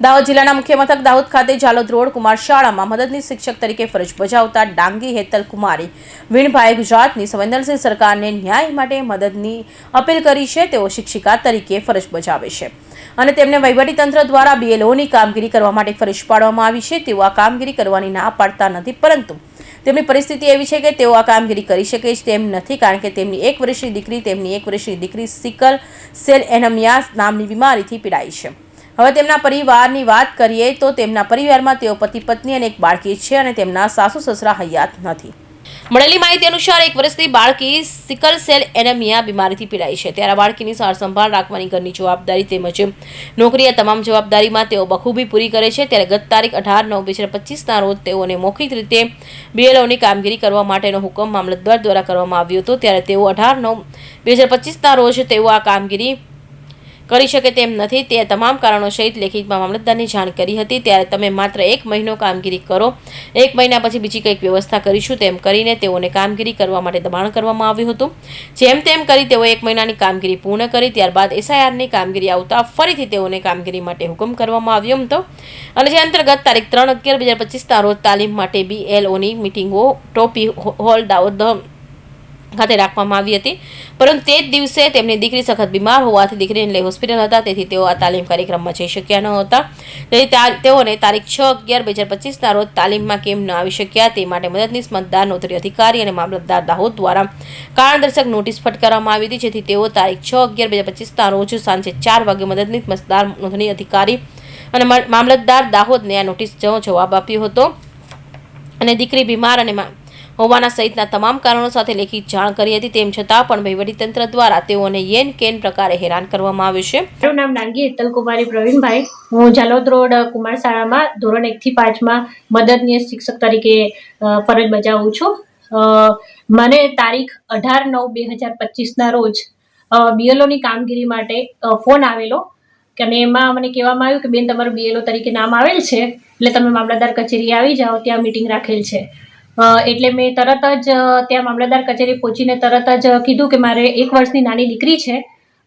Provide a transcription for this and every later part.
દાહોદ જિલ્લાના મુખ્ય મથક દાહોદ ખાતે જાલોદ રોડ કુમાર શાળામાં મદદની શિક્ષક તરીકે ફરજ બજાવતા ડાંગી હેતલ કુમારે વીણભાઈ ગુજરાતની સંવેદનશીલ સરકારને ન્યાય માટે મદદની અપીલ કરી છે. તેઓ શિક્ષિકા તરીકે ફરજ બજાવે છે અને તેમને વહીવટીતંત્ર દ્વારા બીએલઓની કામગીરી કરવા માટે ફરજ પાડવામાં આવી છે. તેઓ આ કામગીરી કરવાની ના પાડતા નથી, પરંતુ તેમની પરિસ્થિતિ એવી છે કે તેઓ આ કામગીરી કરી શકે છે તેમ નથી, કારણ કે તેમની એક વર્ષની દીકરી તેમની એક વર્ષની દીકરી સિકલ સેલ એનમિયા નામની બીમારીથી પીડાય છે. હવે તેમના પરિવારની વાત કરીએ તો તેમના પરિવારમાં તેઓ પતિ પત્ની અને એક બાળકી છે અને તેમના સાસુ સસરા હયાત નથી. મળેલી માહિતી અનુસાર એક વર્ષની બાળકી સિકલ સેલ એનેમિયા બીમારીથી પીડાય છે. ત્યારે બાળકીની સાર સંભાળ રાખવાની ઘરની જવાબદારી તેમજ નોકરી આ તમામ જવાબદારીમાં તેઓ બખૂબી પૂરી કરે છે. ત્યારે ગત તારીખ અઢાર નવ બે હજાર પચીસના રોજ તેઓને મૌખિક રીતે બીએલઓની કામગીરી કરવા માટેનો હુકમ મામલતદાર દ્વારા કરવામાં આવ્યો હતો. ત્યારે તેઓ અઢાર નવ બે હજાર પચીસના રોજ તેઓ આ કામગીરી કરી શકે તેમ નથી. તે તમામ કારણો સહિત લેખિતમાં મામલતદારની જાણ કરી હતી. ત્યારે તમે માત્ર એક મહિનો કામગીરી કરો. એક મહિના પછી બીજી કંઈક વ્યવસ્થા કરીશું તેમ કરીને તેઓને કામગીરી કરવા માટે દબાણ કરવામાં આવ્યું હતું. જેમ તેમ કરી તેઓ એક મહિનાની કામગીરી પૂર્ણ કરી. ત્યારબાદ એસઆઈઆરની કામગીરી આવતા ફરીથી તેઓને કામગીરી માટે હુકમ કરવામાં આવ્યો હતો અને જે અંતર્ગત તારીખ ત્રણ અગિયાર બે હજાર પચીસના રોજ તાલીમ માટે બીએલઓની મિટિંગો, ટોપી હોલ, દાહોદ ખાતે રાખવામાં આવી હતી. પરંતુ તે જ દિવસે તેમની દીકરી સખત બીમાર હોવાથી દીકરીને લઈ હોસ્પિટલ હતા. તેથી તેઓ આ તાલીમ કાર્યક્રમમાં જઈ શક્યા ન હતા. તેઓને તારીખ છ અગિયાર બે હજાર પચીસના રોજ તાલીમમાં કેમ ન આવી શક્યા તે માટે મદદનીશ મતદાર નોંધણી અધિકારી અને મામલતદાર દાહોદ દ્વારા કારણદર્શક નોટિસ ફટકારવામાં આવી હતી. જેથી તેઓ તારીખ છ અગિયાર બે હજાર પચીસના રોજ સાંજે ચાર વાગે મદદનીશ મતદાર, નોંધણી અધિકારી અને મામલતદાર દાહોદને આ નોટિસ જવાબ આપ્યો હતો. અને દીકરી બીમાર અને હોવાના સહિતના તમામ કારણો સાથે લેખિત જાણ કરી હતી. તેમ છતાં પણ વહીવટીતંત્ર દ્વારા તેઓને યેન કેન પ્રકારે હેરાન કરવામાં આવ્યું છે. મારું નામ નાનગી ઇતલકુમારી પ્રવીણભાઈ. હું જાલોદ રોડ કુમાર શાળામાં ધોરણ એકથી પાંચમાં મદદનીય શિક્ષક તરીકે ફરજ બજાવું છું. મને તારીખ અઢાર નવ બે હજાર પચીસના રોજ બીએલઓની કામગીરી માટે ફોન આવેલો. અને એમાં મને કહેવામાં આવ્યું કે, બેન, તમારું બીએલઓ તરીકે નામ આવેલ છે. એટલે તમે મામલતદાર કચેરી આવી જાઓ. ત્યાં મિટિંગ રાખેલ છે. એટલે મેં તરત જ ત્યાં મામલતદાર કચેરી પહોંચીને તરત જ કીધું કે મારે એક વર્ષની નાની દીકરી છે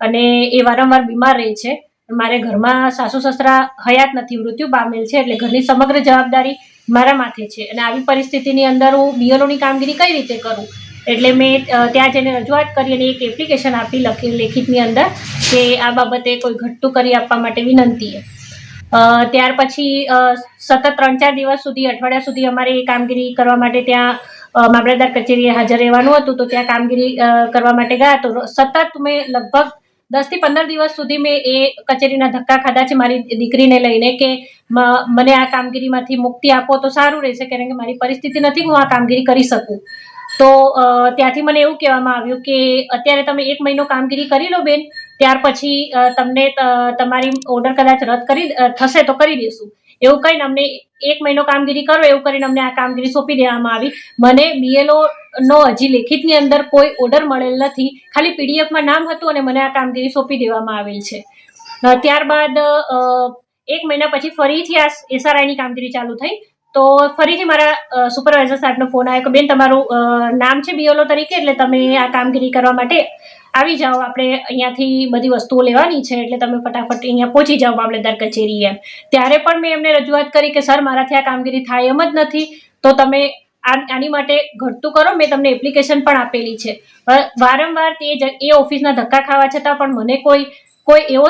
અને એ વારંવાર બીમાર રહે છે. મારે ઘરમાં સાસુ સસરા હયાત નથી, મૃત્યુ પામેલ છે એટલે ઘરની સમગ્ર જવાબદારી મારા માથે છે અને આવી પરિસ્થિતિની અંદર હું બીએલઓની કામગીરી કઈ રીતે કરું? એટલે મેં ત્યાં જઈને રજૂઆત કરી અને એક એપ્લિકેશન આપી લખી લેખિતની અંદર કે આ બાબતે કોઈ ઘટતું કરી આપવા માટે વિનંતી ત્યાર પછી સતત ત્રણ ચાર દિવસ સુધી, અઠવાડિયા સુધી અમારે એ કામગીરી કરવા માટે ત્યાં મામલતદાર કચેરીએ હાજર રહેવાનું હતું તો ત્યાં કામગીરી કરવા માટે ગયા તો સતત મેં લગભગ દસથી પંદર દિવસ સુધી મેં એ કચેરીના ધક્કા ખાધા છે મારી દીકરીને લઈને કે મને આ કામગીરીમાંથી મુક્તિ આપો તો સારું રહેશે કારણ કે મારી પરિસ્થિતિ નથી, હું આ કામગીરી કરી શકું. તો ત્યાંથી મને એવું કહેવામાં આવ્યું કે, અત્યારે તમે એક મહિનો કામગીરી કરી લો બેન ત્યાર પછી તમને તમારી ઓર્ડર કદાચ રદ કરી થશે તો કરી દઈશું. એવું કહીને અમને એક મહિનો કામગીરી કરો, એવું કરીને અમને આ કામગીરી સોંપી દેવામાં આવી. મને બીએલઓ નો હજી લેખિતની અંદર કોઈ ઓર્ડર મળેલ નથી. ખાલી પીડીએફમાં નામ હતું અને મને આ કામગીરી સોંપી દેવામાં આવેલ છે. ત્યારબાદ એક મહિના પછી ફરીથી આ એસઆરઆઈની કામગીરી ચાલુ થઈ. તો ફરીથી મારા સુપરવાઇઝર સાહેબનો ફોન આવ્યો કે, બેન, તમારું નામ છે બીઓલો તરીકે, એટલે તમે આ કામગીરી કરવા માટે આવી જાઓ. આપણે અહીંયાથી બધી વસ્તુઓ લેવાની છે, એટલે તમે ફટાફટ અહીંયા પહોંચી જાઓ મામલતદાર કચેરી એમ. ત્યારે પણ મેં એમને રજૂઆત કરી કે, સર, મારાથી આ કામગીરી થાય એમ જ નથી. તો તમે આની માટે ઘટતું કરો. મેં તમને એપ્લિકેશન પણ આપેલી છે. વારંવાર તે એ ઓફિસના ધક્કા ખાવા છતાં પણ મને કોઈ કોઈ એવો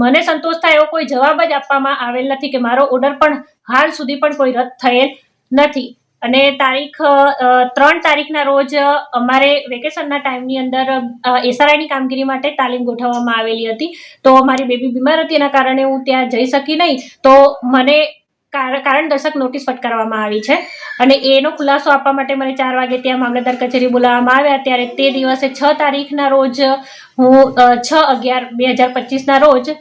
મને સંતોષ થાય એવો કોઈ જવાબ જ આપવામાં આવેલ નથી કે મારો ઓર્ડર પણ હાલ સુધી પણ કોઈ રદ થયેલ નથી. અને તારીખ ત્રણ તારીખના રોજ અમારે વેકેશનના ટાઈમની અંદર એસઆરઆઈની કામગીરી માટે તાલીમ ગોઠવવામાં આવેલી હતી. તો મારી બેબી બીમાર હતી એના કારણે હું ત્યાં જઈ શકી નહીં. તો મને કારણદર્શક નોટિસ ફટકારવામાં આવી છે. અને એનો ખુલાસો આપવા માટે મને ચાર વાગે ત્યાં મામલતદાર કચેરી બોલાવવામાં આવ્યા. ત્યારે તે દિવસે છ તારીખના રોજ હું છ અગિયાર બે હજાર પચીસના રોજ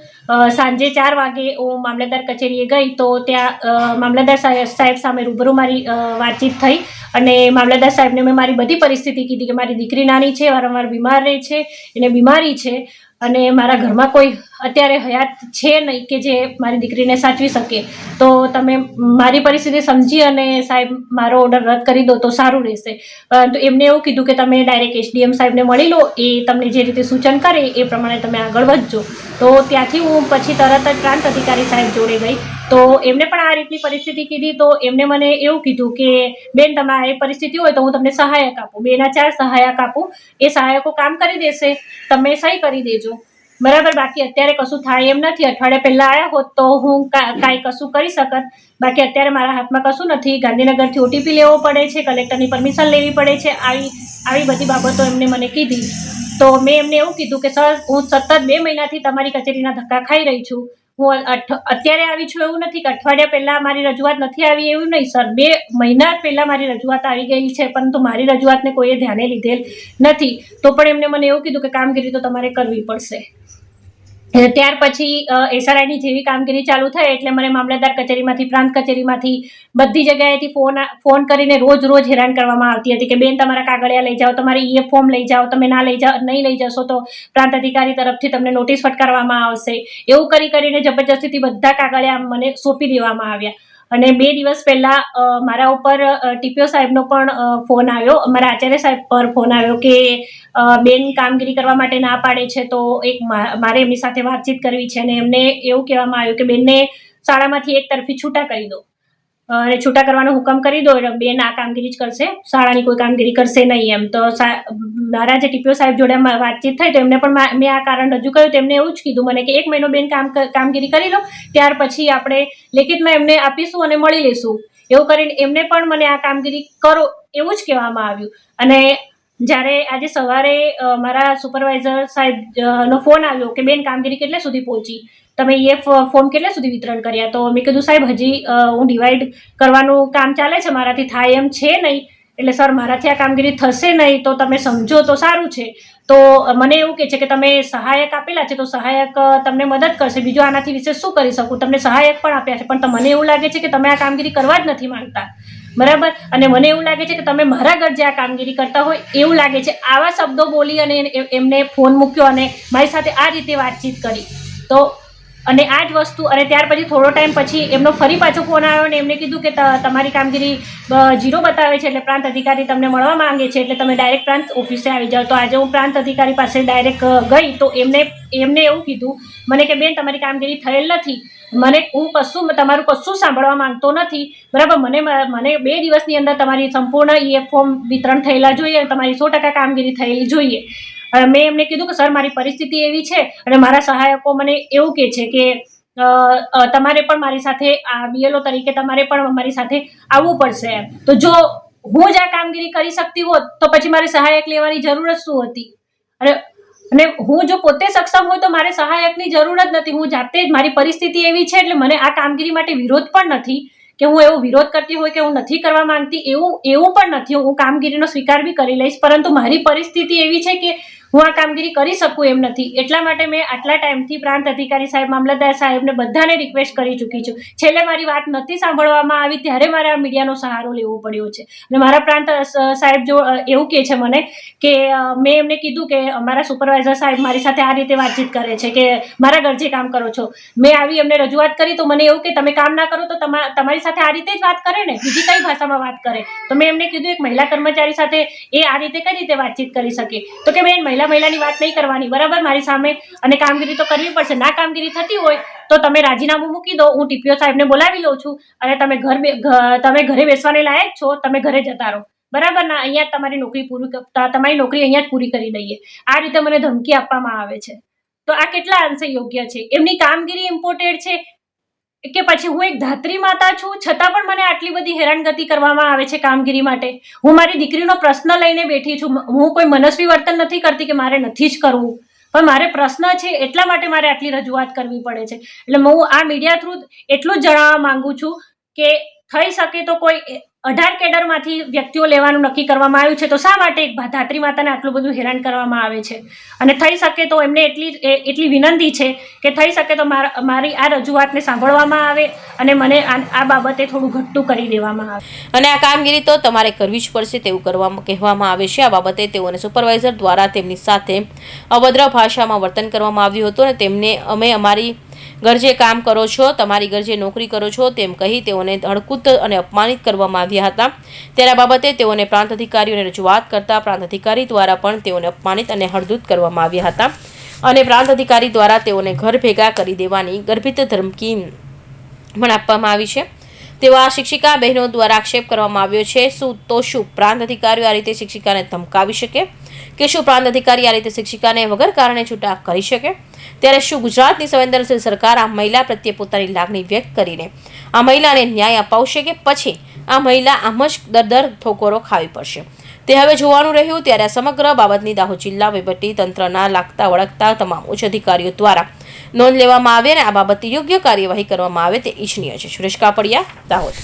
સાંજે ચાર વાગે હું મામલતદાર કચેરીએ ગઈ તો ત્યાં મામલતદાર સાહેબ સામે રૂબરૂ મારી વાતચીત થઈ. અને મામલતદાર સાહેબને મેં મારી બધી પરિસ્થિતિ કીધી કે મારી દીકરી નાની છે, વારંવાર બીમાર રહે છે, એને બીમારી છે અને મારા ઘરમાં કોઈ અત્યારે હયાત છે નહીં કે જે મારી દીકરીને સાચવી શકે, તો તમે મારી પરિસ્થિતિ સમજી અને સાહેબ મારો ઓર્ડર રદ કરી દો તો સારું રહેશે. પરંતુ એમને એવું કીધું કે તમે ડાયરેક્ટ એસડીએમ સાહેબને મળી લો, એ તમને જે રીતે સૂચન કરે એ પ્રમાણે તમે આગળ વધજો. તો ત્યાંથી હું પછી તરત જ પ્રાંત અધિકારી સાહેબ જોડે ગઈ. તો એમને પણ આ રીતની પરિસ્થિતિ કીધી, તો એમને મને એવું કીધું કે, બેન, તમારે પરિસ્થિતિ હોય તો હું તમને સહાયક આપું. બેના ચાર સહાયક આપું. એ સહાયકો કામ કરી દેશે. તમે સહી કરી દેજો. બરાબર, બાકી અત્યારે કશું થાય એમ નથી. અઠવાડિયા પહેલા આવ્યા હોત તો હું કાંઈ કશું કરી શકત. બાકી અત્યારે મારા હાથમાં કશું નથી. ગાંધીનગરથી ઓટીપી લેવો પડે છે, કલેક્ટરની પરમિશન લેવી પડે છે. આવી આવી બધી બાબતો એમને મને કીધી. તો મેં એમને એવું કીધું કે, સર, હું સતત બે મહિનાથી તમારી કચેરીના ધક્કા ખાઈ રહી છું. હું અત્યારે આવી છું એવું નથી કે અઠવાડિયા પહેલાં મારી રજૂઆત નથી આવી એવું નહીં, સર. બે મહિના પહેલા મારી રજૂઆત આવી ગઈ છે, પરંતુ મારી રજૂઆતને કોઈએ ધ્યાને લીધેલ નથી. તો પણ એમને મને એવું કીધું કે કામગીરી તો તમારે કરવી પડશે. ત્યાર પછી એસઆરઆઈની જેવી કામગીરી ચાલુ થઈ એટલે મને મામલતદાર કચેરીમાંથી, પ્રાંત કચેરીમાંથી બધી જગ્યાએથી ફોન ફોન કરીને રોજ રોજ હેરાન કરવામાં આવતી હતી કે, બેન, તમારા કાગળિયા લઈ જાઓ, તમારે ઈએ ફોર્મ લઈ જાઓ, તમે ના લઈ જાઓ, નહીં લઈ જશો તો પ્રાંત અધિકારી તરફથી તમને નોટિસ ફટકારવામાં આવશે. એવું કરી, કરીને જબરજસ્તીથી બધા કાગળિયા મને સોંપી દેવામાં આવ્યા. અને બે દિવસ પહેલા મારા ઉપર ટીપીઓ સાહેબનો પણ ફોન આવ્યો. મારા આચાર્ય સાહેબ પર ફોન આવ્યો કે બેન કામગીરી કરવા માટે ના પાડે છે તો એક મારે એમની સાથે વાતચીત કરવી છે અને એમને એવું કહેવામાં આવ્યું કે બેનને શાળામાંથી એક તરફી છૂટા કરી દો. અને છૂટા કરવાનો હુકમ કરી દો એટલે બેન આ કામગીરી જ કરશે. શાળાની કોઈ કામગીરી કરશે નહીં એમ. તો મારા જે ટીપીઓ સાહેબ જોડે વાતચીત થઈ તો એમને પણ મેં આ કારણ રજૂ કર્યું તેમને એવું જ કીધું, મને કે એક મહિનો બેન કામ કામગીરી કરી લો, ત્યાર પછી આપણે લેખિતમાં એમને આપીશું અને મળી લઈશું. એવું કરીને એમને પણ મને આ કામગીરી કરો, એવું જ કહેવામાં આવ્યું. અને જ્યારે આજે સવારે મારા સુપરવાઇઝર સાહેબ નો ફોન આવ્યો કે બેન કામગીરી કેટલે સુધી પહોંચી? તમે એ ફોર્મ કેટલા સુધી વિતરણ કર્યા? તો મેં કીધું, સાહેબ, હજી હું ડિવાઈડ કરવાનું કામ ચાલે છે મારાથી, થાય એમ છે નહીં. એટલે, સર, મારાથી આ કામગીરી થશે નહીં, તો તમે સમજો તો સારું છે. તો મને એવું કહે છે કે તમે સહાયક આપેલા છે, તો સહાયક તમને મદદ કરશે. બીજું, આનાથી વિશે શું કરી શકું? તમને સહાયક પણ આપ્યા છે, પણ મને એવું લાગે છે કે તમે આ કામગીરી કરવા જ નથી માંગતા. બરાબર? અને મને એવું લાગે છે કે તમે મારા ઘર જે આ કામગીરી કરતા હોય, એવું લાગે છે. આવા શબ્દો બોલી અને એમને ફોન મૂક્યો અને મારી સાથે આ રીતે વાતચીત કરી. તો અને આ જ વસ્તુ, અને ત્યાર પછી થોડો ટાઈમ પછી એમનો ફરી પાછો ફોન આવ્યો અને એમને કીધું કે તમારી કામગીરી જીરો બતાવે છે એટલે પ્રાંત અધિકારી તમને મળવા માંગે છે એટલે તમે ડાયરેક્ટ પ્રાંત ઓફિસે આવી જાઓ. તો આજે હું પ્રાંત અધિકારી પાસે ડાયરેક્ટ ગઈ તો એમને એમને એવું કીધું, મને કે બેન તમારી કામગીરી થયેલ નથી. મને, હું કશું, તમારું કશું સાંભળવા માંગતો નથી. બરાબર, મને મને બે દિવસની અંદર તમારી સંપૂર્ણ ઈએફ ફોર્મ વિતરણ થયેલા જોઈએ, તમારી સો ટકા કામગીરી થયેલી જોઈએ. અ, મેં એમને કીધું કે સર મારી પરિસ્થિતિ એવી છે અને મારા સહાયકો મને એવું કહે છે કે તમારે પણ મારી સાથે આ બીએલઓ તરીકે તમારે પણ મારી સાથે આવવું પડશે એમ. તો જો હું જ આ કામગીરી કરી શકતી હોત તો પછી મારે સહાયક લેવાની જરૂર જ શું હતી? અને અને હું જો પોતે સક્ષમ હોય તો મારે સહાયકની જરૂર જ નથી. હું જાતે જ મારી પરિસ્થિતિ એવી છે એટલે મને આ કામગીરી માટે વિરોધ પણ નથી કે હું એવો વિરોધ કરતી હોય કે હું નથી કરવા માંગતી એવું એવું પણ નથી. હું કામગીરીનો સ્વીકાર બી કરી લઈશ પરંતુ મારી પરિસ્થિતિ એવી છે કે હું આ કામગીરી કરી શકું એમ નથી. એટલા માટે મેં આટલા ટાઈમથી પ્રાંત અધિકારી સાહેબ, મામલતદાર સાહેબને બધાને રિક્વેસ્ટ કરી ચૂકી છું. છેલ્લે મારી વાત નથી સાંભળવામાં આવી ત્યારે મારે આ મીડિયાનો સહારો લેવો પડ્યો છે. અને મારા પ્રાંત સાહેબ જો એવું કહે છે મને કે મેં એમને કીધું કે અમારા સુપરવાઇઝર સાહેબ મારી સાથે આ રીતે વાતચીત કરે છે કે મારા ગરજે કામ કરો છો. મેં આવી એમને રજૂઆત કરી તો મને એવું કે તમે કામ ના કરો તો તમા- તમારી સાથે આ રીતે જ વાત કરે ને? બીજી કઈ ભાષામાં વાત કરે? તો મેં એમને કીધું, એક મહિલા કર્મચારી સાથે એ આ રીતે કઈ રીતે વાતચીત કરી શકે? તો કે, બેન, મહિલા મહિલાની વાત નહીં કરવાની, બરાબર? મારી સામે અને કામગીરી તો કરવી પડશે. ના કામગીરી થતી હોય તો તમે રાજીનામું મૂકી દો. હું ટીપીઓ સાહેબને બોલાવી લઉં છું અને તમે ઘર તમે ઘરે બેસવાને લાયક છો, તમે ઘરે જતા રહો. બરાબર? ના, અહીંયા તમારી નોકરી પૂરી તમારી નોકરી અહીંયા જ પૂરી કરી દઈએ. આ રીતે મને ધમકી આપવામાં આવે છે. તો આ કેટલા અંશે યોગ્ય છે? એમની કામગીરી ઇમ્પોર્ટેડ છે? કે પછી હું એક ધાત્રી માતા છું, છતાં પણ મને આટલી બધી હેરાનગતિ કરવામાં આવે છે કામગીરી માટે. હું મારી દીકરીનો પ્રશ્ન લઈને બેઠી છું. હું કોઈ મનસ્વી વર્તન નથી કરતી કે મારે નથી જ કરવું. પણ મારે પ્રશ્ન છે એટલા માટે મારે આટલી રજૂઆત કરવી પડે છે. એટલે હું આ મીડિયા થ્રુ એટલું જ જણાવવા માંગુ છું કે થઈ શકે તો કોઈ અઢાર કેડરમાંથી વ્યક્તિઓ લેવાનું નક્કી કરવામાં આવ્યું છે, તો શા માટે ધાત્રી માતાને આટલું બધું હેરાન કરવામાં આવે છે? અને થઈ શકે તો એમને એટલી એટલી વિનંતી છે કે થઈ શકે તો મારા આ રજૂઆતને સાંભળવામાં આવે અને મને આ બાબતે થોડું ઘટ્ટું કરી દેવામાં આવે. અને આ કામગીરી તો તમારે કરવી જ પડશે તેવું કરવામાં, કહેવામાં આવે છે. આ બાબતે તેઓને સુપરવાઇઝર દ્વારા તેમની સાથે અભદ્ર ભાષામાં વર્તન કરવામાં આવ્યું હતું અને તેમને, અમે અમારી ગરજે કામ કરો છો, તમારી ગરજે નોકરી કરો છો, તેમ કહી તેઓને ધડકૂત અને અપમાનિત કરવામાં આવ્યા હતા. તેના બાબતે તેઓને પ્રાંત અધિકારીઓને રજૂઆત કરતા પ્રાંત અધિકારી દ્વારા પણ તેઓને અપમાનિત અને હળદૂત કરવામાં આવ્યા હતા અને પ્રાંત અધિકારી દ્વારા તેઓને ઘર ભેગા કરી દેવાની ગર્ભિત ધમકી પણ આપવામાં આવી છે. આ શિક્ષિકા બહેનો દ્વારા આક્ષેપ કરવામાં આવ્યો છે. શું તો શું પ્રાંત અધિકારીઓ આ રીતે શિક્ષિકાને ધમકાવી શકે? કે શું પ્રાંત અધિકારી આ રીતે શિક્ષિકાને વગર કારણે છૂટા કરી શકે? ત્યારે શું ગુજરાતની સંવેદનશીલ સરકાર આ મહિલા પ્રત્યે પોતાની લાગણી વ્યક્ત કરીને આ મહિલાને ન્યાય અપાવશે કે પછી આ મહિલા આમ જ દર દર ઠોકરો ખાવી પડશે? તે હવે જોવાનું રહ્યું. ત્યારે સમગ્ર બાબતની દાહોદ જિલ્લા વહીવટી તંત્રના લાગતા વળગતા તમામ ઉચ્ચ અધિકારીઓ દ્વારા નોંધ લેવામાં આવે અને આ બાબતે યોગ્ય કાર્યવાહી કરવામાં આવે તે ઇચ્છનીય છે. સુરેશ કાપડિયા, દાહોદ.